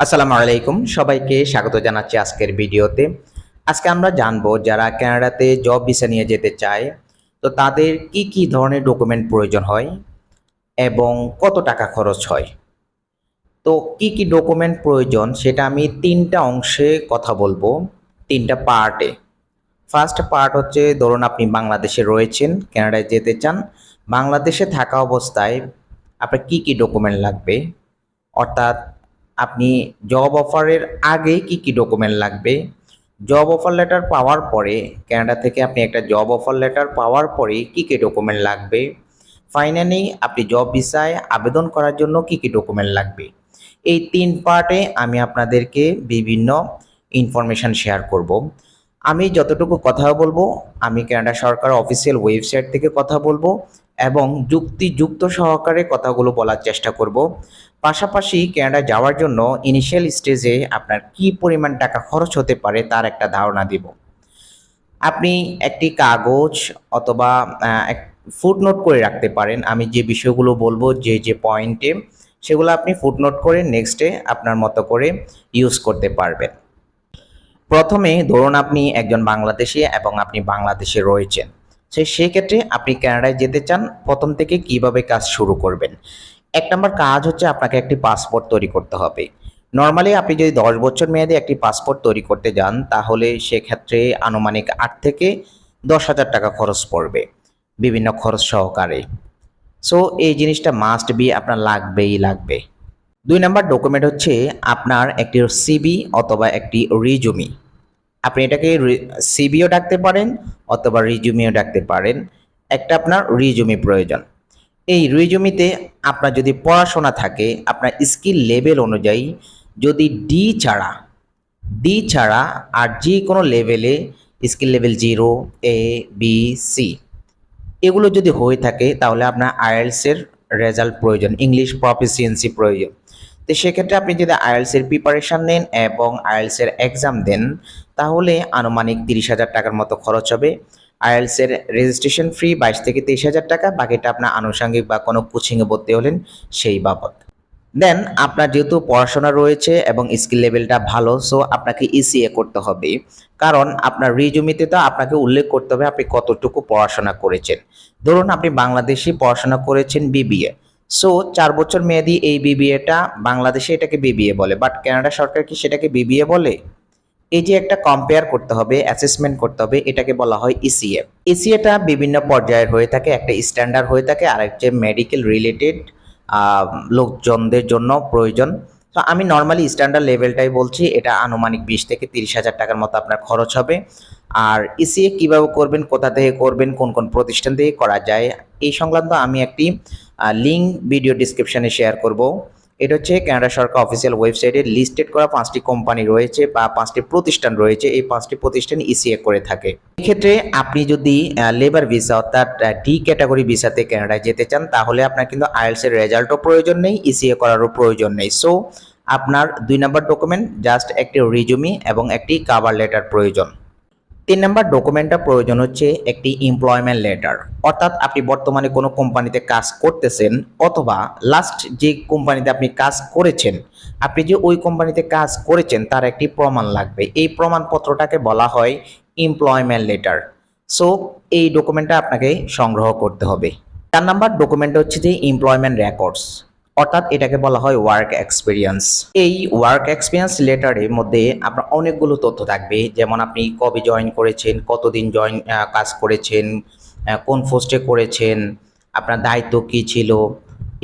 আসসালামু আলাইকুম। সবাইকে স্বাগত জানাচ্ছি আজকের ভিডিওতে। আজকে আমরা জানব যারা কানাডাতে জব ভিসা নিয়ে যেতে চায়, তো তাদের কি কি ধরনের ডকুমেন্ট প্রয়োজন হয় এবং কত টাকা খরচ হয়? তো কি কি ডকুমেন্ট প্রয়োজন সেটা আমি তিনটা অংশে কথা বলব, তিনটা পার্টে। ফার্স্ট পার্ট হচ্ছে, ধরুন আপনি বাংলাদেশে রয়েছেন কানাডায় যেতে চান, বাংলাদেশে থাকা অবস্থায় আপনার কি কি ডকুমেন্ট লাগবে? অর্থাৎ আপনি জব অফারের আগে কি কি ডকুমেন্ট লাগবে? জব অফার লেটার পাওয়ার পরে ক্যানাডা থেকে আপনি একটা জব অফার লেটার পাওয়ার পরে কি কি ডকুমেন্ট লাগবে? ফাইনালি আপনি জব ভিসায় আবেদন করার জন্য কি কি ডকুমেন্ট লাগবে? এই তিন পার্টে আমি আপনাদেরকে বিভিন্ন ইনফরমেশন শেয়ার করব। আমি যতটুকু কথা বলব, আমি ক্যানাডা সরকার অফিসিয়াল ওয়েবসাইট থেকে কথা বলব। এবং যুক্তিযুক্ত সহকারে কথাগুলো বলার চেষ্টা করব। পাশাপাশি কানাডা যাওয়ার জন্য ইনিশিয়াল স্টেজে আপনার কি পরিমাণ টাকা খরচ হতে পারে তার একটা ধারণা দিব। আপনি একটি কাগজ অথবা ফুটনোট করে রাখতে পারেন। আমি যে বিষয়গুলো বলব, যে যে পয়েন্টে সেগুলো আপনি ফুটনোট করে নেক্সটে আপনার মতো করে ইউজ করতে পারবেন। প্রথমে ধরুন আপনি একজন বাংলাদেশি এবং আপনি বাংলাদেশে রয়েছেন। সেই সেক্ষেত্রে আপনি কানাডায় যেতে চান, প্রথম থেকে কীভাবে কাজ শুরু করবেন। এক নম্বর কাজ হচ্ছে আপনাকে একটি পাসপোর্ট তৈরি করতে হবে। নর্মালি আপনি যদি দশ বছর মেয়াদে একটি পাসপোর্ট তৈরি করতে যান, তাহলে সেক্ষেত্রে আনুমানিক আট থেকে দশ হাজার টাকা খরচ পড়বে, বিভিন্ন খরচ সহকারে। সো এই জিনিসটা মাস্ট বি আপনার লাগবেই লাগবে। দুই নাম্বার ডকুমেন্ট হচ্ছে আপনার একটি সিবি অথবা একটি রিজুমি আপনি এটাকে সিবিও ডাকতে পারেন অথবা রিজুমিও ডাকতে পারেন। একটা আপনার রিজুমি প্রয়োজন। এই রিজুমিতে আপনার যদি পড়াশোনা থাকে, আপনার স্কিল লেভেল অনুযায়ী যদি ডি ছাড়া ডি ছাড়া আর যে কোনো লেভেলে skill level zero A B C এগুলো যদি হয়ে থাকে, তাহলে আপনার আইএলসের রেজাল্ট প্রয়োজন ইংলিশ প্রফিসিয়েন্সি প্রয়োজন। তো সেক্ষেত্রে আপনি যদি আইএলসের প্রিপারেশান নেন এবং আইএলসের এক্সাম দেন, তাহলে আনুমানিক তিরিশ হাজার টাকার মতো খরচ হবে। আইএলসের রেজিস্ট্রেশন ফ্রি বাইশ থেকে তেইশ হাজার টাকা, বাকিটা আপনার আনুষঙ্গিক বা কোনো কোচিংয়ে ভর্তি হলেন সেই বাবদ। দেন আপনার যেহেতু পড়াশোনা রয়েছে এবং স্কিল লেভেলটা ভালো সো আপনাকে ইসিএ করতে হবে। কারণ আপনার রিজুমিতে তো আপনাকে উল্লেখ করতে হবে আপনি কতটুকু পড়াশোনা করেছেন। ধরুন, আপনি বাংলাদেশি পড়াশোনা করেছেন বিবিএ সো চার বছর মেয়াদি এই বিবিএটা বাংলাদেশে এটাকে বিবিএ বলে। বাট কানাডা সরকার কি সেটাকে বিবিএ বলে? এই যে একটা কম্পেয়ার করতে হবে অ্যাসেসমেন্ট করতে হবে, এটাকে বলা হয় E ইসিএ ইসিএটা বিভিন্ন পর্যায়ের হয়ে থাকে, একটা স্ট্যান্ডার্ড হয়ে থাকে, আর একটা মেডিকেল রিলেটেড লোকজনদের জন্য প্রয়োজন। তো আমি নর্মালি স্ট্যান্ডার্ড লেভেলটাই বলছি, এটা আনুমানিক বিশ থেকে তিরিশ হাজার টাকার মতো আপনার খরচ হবে। আর ইসিএ কীভাবে করবেন, কোথা থেকে করবেন, কোন কোন প্রতিষ্ঠান থেকে করা যায়, এই সংক্রান্ত আমি একটি লিঙ্ক ভিডিও ডিসক্রিপশানে শেয়ার করব। এটা হচ্ছে কানাডা সরকার অফিসিয়াল ওয়েবসাইটে লিস্টেড করা পাঁচটি কোম্পানি রয়েছে বা পাঁচটি প্রতিষ্ঠান রয়েছে, এই পাঁচটি প্রতিষ্ঠান ইসিএ করে থাকে। এক্ষেত্রে আপনি যদি লেবার ভিসা অর্থাৎ ডি ক্যাটাগরি ভিসাতে কানাডায় যেতে চান, তাহলে আপনার কিন্তু আইএলস এর রেজাল্টও প্রয়োজন নেই ইসিএ করারও প্রয়োজন নেই। সো আপনার দুই নম্বর ডকুমেন্ট জাস্ট একটি রিজুমি এবং একটি কাভার লেটার প্রয়োজন। তিন নাম্বার ডকুমেন্টটা প্রয়োজন হচ্ছে একটি এমপ্লয়মেন্ট লেটার অর্থাৎ আপনি বর্তমানে কোনো কোম্পানিতে কাজ করতেছেন অথবা লাস্ট যে কোম্পানিতে আপনি কাজ করেছেন, আপনি যে ওই কোম্পানিতে কাজ করেছেন তার একটি প্রমাণ লাগবে। এই প্রমাণপত্রটাকে বলা হয় এমপ্লয়মেন্ট লেটার সো এই ডকুমেন্টটা আপনাকে সংগ্রহ করতে হবে। চার নাম্বার ডকুমেন্ট হচ্ছে যে এমপ্লয়মেন্ট রেকর্ডস অর্থাৎ এটাকে বলা হয় ওয়ার্ক এক্সপিরিয়েন্স এই ওয়ার্ক এক্সপিরিয়েন্স লেটারের মধ্যে আপনার অনেকগুলো তথ্য থাকবে। যেমন আপনি কবে জয়েন করেছেন, কতদিন জয়েন কাজ করেছেন কোন পোস্টে করেছেন, আপনার দায়িত্ব কী ছিল?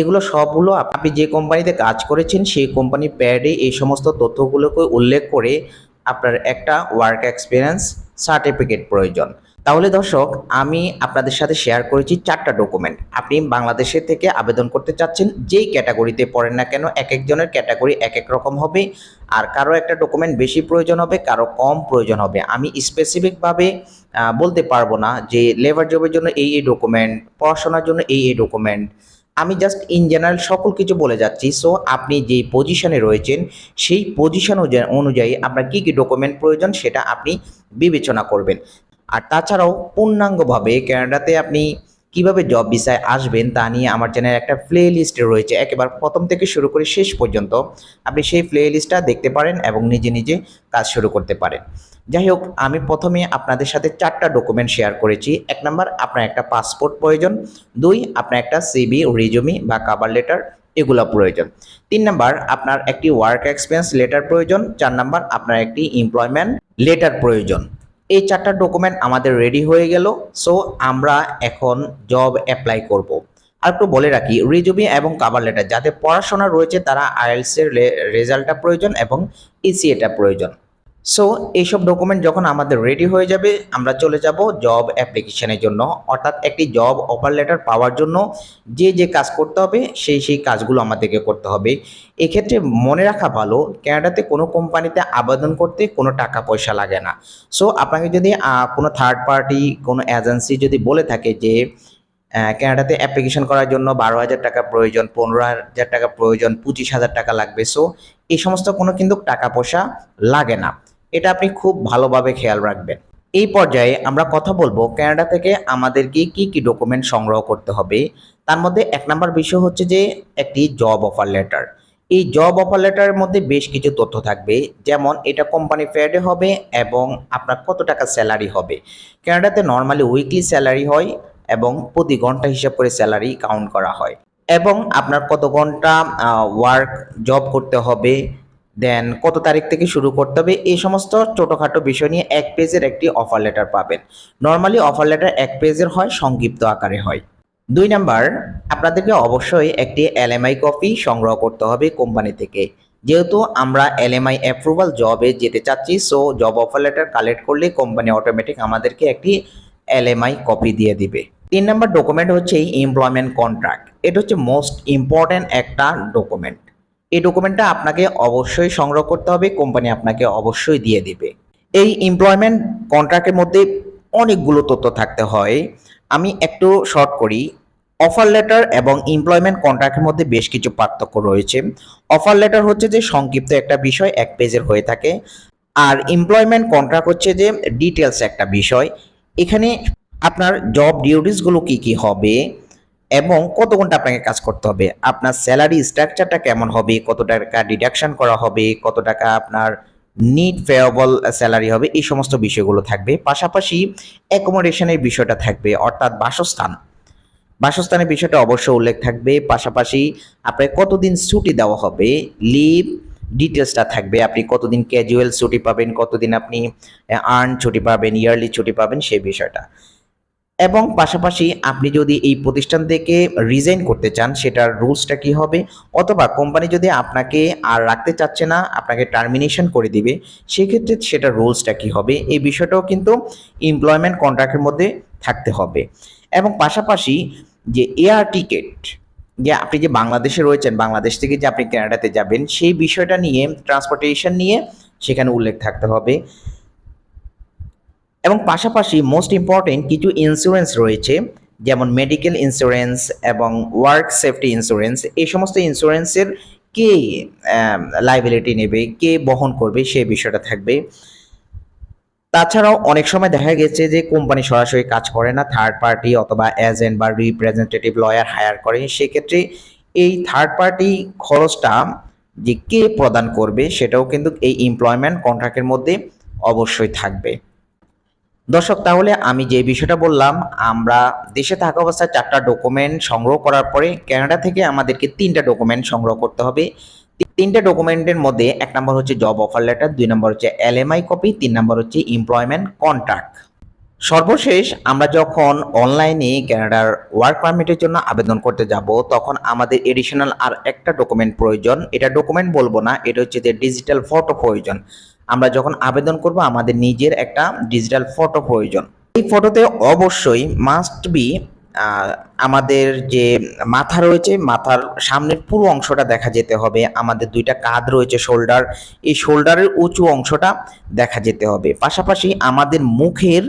এগুলো সবগুলো আপনি যে কোম্পানিতে কাজ করেছেন, সেই কোম্পানি প্যাডে এই সমস্ত তথ্যগুলোকে উল্লেখ করে আপনার একটা ওয়ার্ক এক্সপিরিয়েন্স সার্টিফিকেট প্রয়োজন। তাহলে দর্শক, আমি আপনাদের সাথে শেয়ার করেছি চারটা ডকুমেন্ট আপনি বাংলাদেশের থেকে আবেদন করতে চাচ্ছেন, যেই ক্যাটাগরিতে পড়েন না কেন, এক একজনের ক্যাটাগরি এক এক রকম হবে। আর কারও একটা ডকুমেন্ট বেশি প্রয়োজন হবে, কারও কম প্রয়োজন হবে। আমি স্পেসিফিকভাবে বলতে পারব না যে লেবার জবের জন্য এই এই ডকুমেন্ট পড়াশোনার জন্য এই এই ডকুমেন্ট আমি জাস্ট ইন জেনারেল সকল কিছু বলে যাচ্ছি। সো আপনি যেই পজিশনে রয়েছেন, সেই পজিশন অনুযায়ী আপনার কী কী ডকুমেন্ট প্রয়োজন, সেটা আপনি বিবেচনা করবেন। আর তাছাড়াও পূর্ণাঙ্গভাবে ক্যানাডাতে আপনি কীভাবে জব ভিসায় আসবেন তা নিয়ে আমার চ্যানেলে একটা প্লে লিস্ট রয়েছে। একেবারে প্রথম থেকে শুরু করে শেষ পর্যন্ত আপনি সেই প্লে লিস্টটা দেখতে পারেন এবং নিজে নিজে কাজ শুরু করতে পারেন। যাই হোক, আমি প্রথমে আপনাদের সাথে চারটা ডকুমেন্ট শেয়ার করেছি। এক নাম্বার, আপনার একটা পাসপোর্ট প্রয়োজন। দুই, আপনার একটা সিবি রিজুমি বা কাভার লেটার এগুলো প্রয়োজন। তিন নাম্বার, আপনার একটি ওয়ার্ক এক্সপিরিয়েন্স লেটার প্রয়োজন। চার নাম্বার, আপনার একটি এমপ্লয়মেন্ট লেটার প্রয়োজন। এই চারটা ডকুমেন্ট আমাদের রেডি হয়ে গেল সো আমরা এখন জব অ্যাপ্লাই করব। আর একটু বলে রাখি রিজুমি এবং কাভার লেটার যাদের পড়াশোনা রয়েছে তারা আইএলসের রেজাল্টটা প্রয়োজন এবং ইসিএটা প্রয়োজন সো এইসব ডকুমেন্ট যখন আমাদের রেডি হয়ে যাবে, আমরা চলে যাব জব অ্যাপ্লিকেশনের জন্য, অর্থাৎ একটি জব অফার লেটার পাওয়ার জন্য যে যে কাজ করতে হবে, সেই সেই কাজগুলো আমাদেরকে করতে হবে। এক্ষেত্রে মনে রাখা ভালো ক্যানাডাতে কোনো কোম্পানিতে আবেদন করতে কোনো টাকা পয়সা লাগে না। সো আপনাকে যদি কোনো থার্ড পার্টি কোনো এজেন্সি যদি বলে থাকে যে ক্যানাডাতে অ্যাপ্লিকেশন করার জন্য বারো হাজার টাকা প্রয়োজন, পনেরো হাজার টাকা প্রয়োজন, পঁচিশ হাজার টাকা লাগবে সো এই সমস্ত কোনো কিন্তু টাকা পয়সা লাগে না। এটা আপনি খুব ভালোভাবে খেয়াল রাখবেন। এই পর্যায়ে আমরা কথা বলব ক্যানাডা থেকে আমাদেরকে কি কি ডকুমেন্ট সংগ্রহ করতে হবে। তার মধ্যে এক নাম্বার বিষয় হচ্ছে যে একটি জব অফার লেটার। এই জব অফার লেটারের মধ্যে বেশ কিছু তথ্য থাকবে। যেমন এটা কোম্পানি ফেয়ারে হবে এবং আপনার কত টাকা স্যালারি হবে। ক্যানাডাতে নর্মালি উইকলি স্যালারি হয় এবং প্রতি ঘণ্টা হিসাব করে স্যালারি কাউন্ট করা হয়। এবং আপনার কত ঘণ্টা ওয়ার্ক, জব করতে হবে। দেন কত তারিখ থেকে শুরু করতে হবে? এই সমস্ত ছোটোখাটো বিষয় নিয়ে এক পেজের একটি অফার লেটার পাবেন। নর্মালি অফার লেটার এক পেজের হয়, সংক্ষিপ্ত আকারে হয়। দুই নাম্বার, আপনাদেরকে অবশ্যই একটি এলএমআই কপি সংগ্রহ করতে হবে কোম্পানি থেকে। যেহেতু আমরা এলএমআই অ্যাপ্রুভাল জবে যেতে চাচ্ছি so job offer letter collect করলে কোম্পানি অটোমেটিক আমাদেরকে একটি এলএমআই কপি দিয়ে দিবে। তিন নাম্বার ডকুমেন্ট হচ্ছে এমপ্লয়মেন্ট কন্ট্রাক্ট এটা হচ্ছে মোস্ট ইম্পর্ট্যান্ট একটা ডকুমেন্ট এই ডকুমেন্টটা আপনাকে অবশ্যই সংগ্রহ করতে হবে কোম্পানি আপনাকে অবশ্যই দিয়ে দিবে। এই এমপ্লয়মেন্ট কন্ট্রাক্টের মধ্যে অনেকগুলো তথ্য থাকতে হয়। আমি একটু শর্ট করি। অফার লেটার এবং এমপ্লয়মেন্ট কন্ট্রাক্টের মধ্যে বেশ কিছু পার্থক্য রয়েছে। অফার লেটার হচ্ছে যে সংক্ষিপ্ত একটা বিষয়, এক পেজের হয়ে থাকে। আর এমপ্লয়মেন্ট কন্ট্রাক্ট হচ্ছে যে ডিটেলস একটা বিষয়। এখানে আপনার জব ডিউটিসগুলো কি কি হবে? এবং কত ঘণ্টা আপনাকে কাজ করতে হবে? আপনার স্যালারি স্ট্রাকচারটা কেমন হবে? কত টাকা ডিডাকশন করা হবে? কত টাকা আপনার নিট ফেয়াবল স্যালারি হবে? এই সমস্ত বিষয়গুলো থাকবে। পাশাপাশি অ্যাকোমোডেশনের বিষয়টা থাকবে, অর্থাৎ বাসস্থান। বাসস্থানের বিষয়টা অবশ্যই উল্লেখ থাকবে। পাশাপাশি আপনাকে কতদিন ছুটি দেওয়া হবে? লিভ ডিটেলসটা থাকবে। আপনি কতদিন ক্যাজুয়াল ছুটি পাবেন? কতদিন আপনি আর্ন ছুটি পাবেন? ইয়ারলি ছুটি পাবেন? সেই বিষয়টা। এবং পাশাপাশি আপনি যদি এই প্রতিষ্ঠান থেকে রিজাইন করতে চান, সেটার রুলসটা কি হবে? অথবা কোম্পানি যদি আপনাকে আর রাখতে চাচ্ছে না, আপনাকে টার্মিনেশন করে দিবে, সেক্ষেত্রে সেটার রুলসটা কি হবে? এই বিষয়টাও কিন্তু এমপ্লয়মেন্ট কন্ট্রাক্টের মধ্যে থাকতে হবে। এবং পাশাপাশি যে এয়ার টিকিট যে আপনি যে বাংলাদেশে রয়েছেন, বাংলাদেশ থেকে যে আপনি কানাডাতে যাবেন, সেই বিষয়টা নিয়ে ট্রান্সপোর্টেশন নিয়ে সেখানে উল্লেখ থাকতে হবে। এবং পাশাপাশি মোস্ট ইম্পর্টেন্ট কিছু ইন্স্যুরেন্স রয়েছে, যেমন মেডিকেল ইন্স্যুরেন্স এবং ওয়ার্ক সেফটি ইন্স্যুরেন্স এই সমস্ত ইন্স্যুরেন্সের কে লাইবিলিটি নেবে, কে বহন করবে সেই বিষয়টা থাকবে। তাছাড়াও অনেক সময় দেখা গেছে যে কোম্পানি সরাসরি কাজ করে না থার্ড পার্টি অথবা এজেন্ট বা রিপ্রেজেন্টেটিভ লয়ার হায়ার করে, সেক্ষেত্রে এই থার্ড পার্টি খরচটা যে কে প্রদান করবে, সেটাও কিন্তু এই এমপ্লয়মেন্ট কন্ট্রাক্টের মধ্যে অবশ্যই থাকবে। দর্শক, তাহলে আমি যে বিষয়টা বললাম, আমরা দেশে থাকা অবস্থায় চারটা ডকুমেন্ট সংগ্রহ করার পরে কানাডা থেকে আমাদেরকে তিনটা ডকুমেন্ট সংগ্রহ করতে হবে। তিনটা ডকুমেন্টের মধ্যে এক নম্বর হচ্ছে জব অফার লেটার দুই নম্বর হচ্ছে এলএমআই কপি তিন নম্বর হচ্ছে এমপ্লয়মেন্ট কন্ট্রাক্ট সর্বশেষ আমরা যখন অনলাইনে ক্যানাডার ওয়ার্ক পারমিটের জন্য আবেদন করতে যাব, তখন আমাদের এডিশনাল আর একটা ডকুমেন্ট প্রয়োজন। এটা ডকুমেন্ট বলব না, এটা হচ্ছে যে ডিজিটাল ফটো প্রয়োজন। আমরা যখন আবেদন করব, আমাদের নিজের একটা ডিজিটাল ফটো প্রয়োজন। এই ফটোতে অবশ্যই মাস্ট বি আমাদের যে মাথা রয়েছে, মাথার সামনের পুরো অংশটা দেখা যেতে হবে। আমাদের দুইটা কাঁধ রয়েছে শোল্ডার এই শোল্ডারের উঁচু অংশটা দেখা যেতে হবে। পাশাপাশি আমাদের মুখের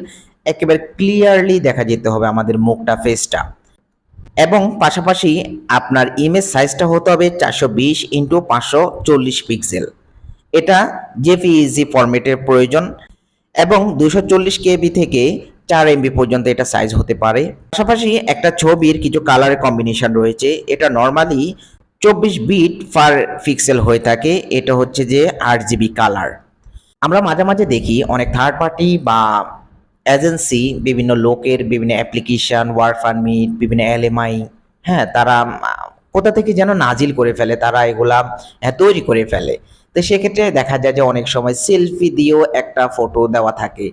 একেবারে ক্লিয়ারলি দেখা যেতে হবে আমাদের মুখটা ফেসটা এবং পাশাপাশি আপনার ইমেজ সাইজটা হতে হবে চারশো বিশ ইন্টু পাঁচশো চল্লিশ পিক্সেল এটা জেপিইজি ফরম্যাটের প্রয়োজন এবং দুশো চল্লিশ কেবি থেকে চার এমবি পর্যন্ত এটা সাইজ হতে পারে। পাশাপাশি একটা ছবির কিছু কালারের কম্বিনেশন রয়েছে। এটা নর্মালি চব্বিশ বিট পার পিক্সেল হয়ে থাকে। এটা হচ্ছে যে আট জিবি কালার আমরা মাঝে মাঝে দেখি অনেক থার্ড পার্টি বা এজেন্সি বিভিন্ন লোকের বিভিন্ন অ্যাপ্লিকেশন ওয়ার্ক পারমিট বিভিন্ন এলএমআই হ্যাঁ তারা কোথা থেকে যেন নাজিল করে ফেলে তারা এগুলা আহ, তৈরি করে ফেলে। তো সেক্ষেত্রে দেখা যায় যে অনেক সময় সেলফি দিয়েও একটা ফটো দেওয়া থাকে।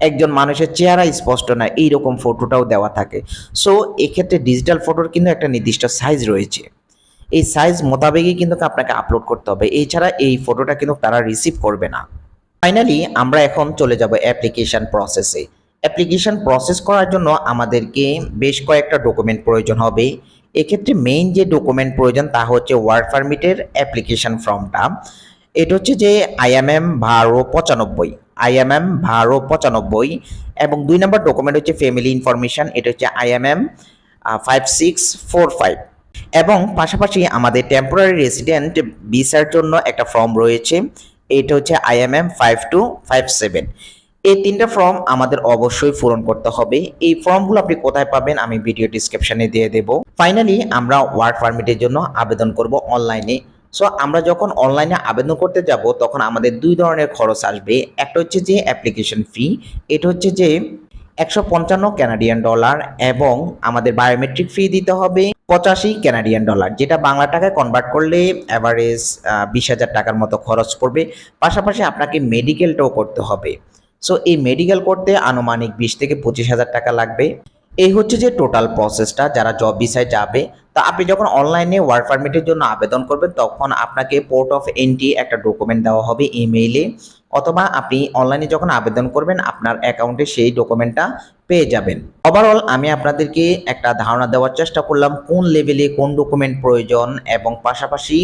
একজন মানুষের চেহারা স্পষ্ট না, এইরকম ফটোটাও দেওয়া থাকে। সো এক্ষেত্রে ডিজিটাল ফটোর কিন্তু একটা নির্দিষ্ট সাইজ রয়েছে। এই সাইজ মোতাবেকই কিন্তু আপনাকে আপলোড করতে হবে। এছাড়া এই ফটোটা কিন্তু তারা রিসিভ করবে না। ফাইনালি আমরা এখন চলে যাব অ্যাপ্লিকেশন প্রসেসে অ্যাপ্লিকেশন প্রসেস করার জন্য আমাদেরকে বেশ কয়েকটা ডকুমেন্ট প্রয়োজন হবে। এক্ষেত্রে মেইন যে ডকুমেন্ট প্রয়োজন তা হচ্ছে ওয়ার্ক পারমিটের অ্যাপ্লিকেশন ফর্মটা এটা হচ্ছে যে আইএমএম ভারো পঁচানব্বই আইএমএম ভারো পঁচানব্বই এবং দুই নম্বর ডকুমেন্ট হচ্ছে ফ্যামিলি ইনফরমেশন এটা হচ্ছে IMM five six four five এবং পাশাপাশি আমাদের টেম্পোরারি রেসিডেন্ট ভিসার জন্য একটা ফর্ম রয়েছে, এটা হচ্ছে IMM five two five seven এই তিনটা ফর্ম আমাদের অবশ্যই পূরণ করতে হবে। এই ফর্মগুলো আপনি কোথায় পাবেন আমি ভিডিও ডিসক্রিপশনে দিয়ে দেব। ফাইনালি আমরা ওয়ার্ক পারমিটের জন্য আবেদন করব অনলাইনে সো আমরা যখন অনলাইনে আবেদন করতে যাব, তখন আমাদের দুই ধরনের খরচ আসবে। একটা হচ্ছে যে অ্যাপ্লিকেশন ফি এটা হচ্ছে যে একশো পঞ্চান্ন ক্যানাডিয়ান ডলার এবং আমাদের বায়োমেট্রিক ফি দিতে হবে পঁচাশি ক্যানাডিয়ান ডলার যেটা বাংলা টাকায় কনভার্ট করলে অ্যাভারেজ বিশ হাজার টাকার মতো খরচ পড়বে। পাশাপাশি আপনাকে মেডিকেলটাও করতে হবে। সো এই মেডিকেল করতে আনুমানিক বিশ থেকে পঁচিশ হাজার টাকা লাগবে। এই হচ্ছে যে টোটাল প্রসেসটা যারা জব ভিসায় যাবে, তা আপনি যখন অনলাইনে ওয়ার্ক পারমিটের জন্য আবেদন করবেন, তখন আপনাকে পোর্ট অফ এন্ট্রি একটা ডকুমেন্ট দেওয়া হবে ইমেইলে অথবা আপনি অনলাইনে যখন আবেদন করবেন, আপনার অ্যাকাউন্টে সেই ডকুমেন্টটা পেয়ে যাবেন। ওভারঅল আমি আপনাদেরকে একটা ধারণা দেওয়ার চেষ্টা করলাম, কোন লেভেলে কোন ডকুমেন্ট প্রয়োজন এবং পাশাপাশি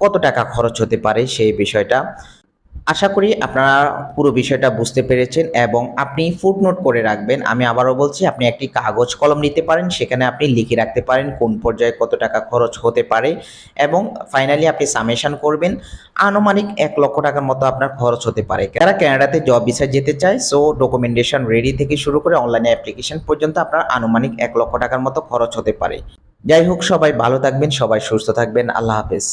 কত টাকা খরচ হতে পারে সেই বিষয়টা। আশা করি আপনারা পুরো বিষয়টা বুঝতে পেরেছেন এবং আপনি ফুটনোট করে রাখবেন। আমি আবারও বলছি, আপনি একটি কাগজ কলম নিতে পারেন, সেখানে আপনি লিখে রাখতে পারেন কোন পর্যায়ে কত টাকা খরচ হতে পারে এবং ফাইনালি আপনি সামেশন করবেন। আনুমানিক এক লক্ষ টাকার মতো আপনার খরচ হতে পারে। যারা ক্যানাডাতে জব ভিসায় যেতে চায় সো ডকুমেন্টেশন রেডি থেকে শুরু করে অনলাইনে অ্যাপ্লিকেশন পর্যন্ত আপনার আনুমানিক এক লক্ষ টাকার মতো খরচ হতে পারে। যাই হোক, সবাই ভালো থাকবেন, সবাই সুস্থ থাকবেন। আল্লাহ হাফেজ।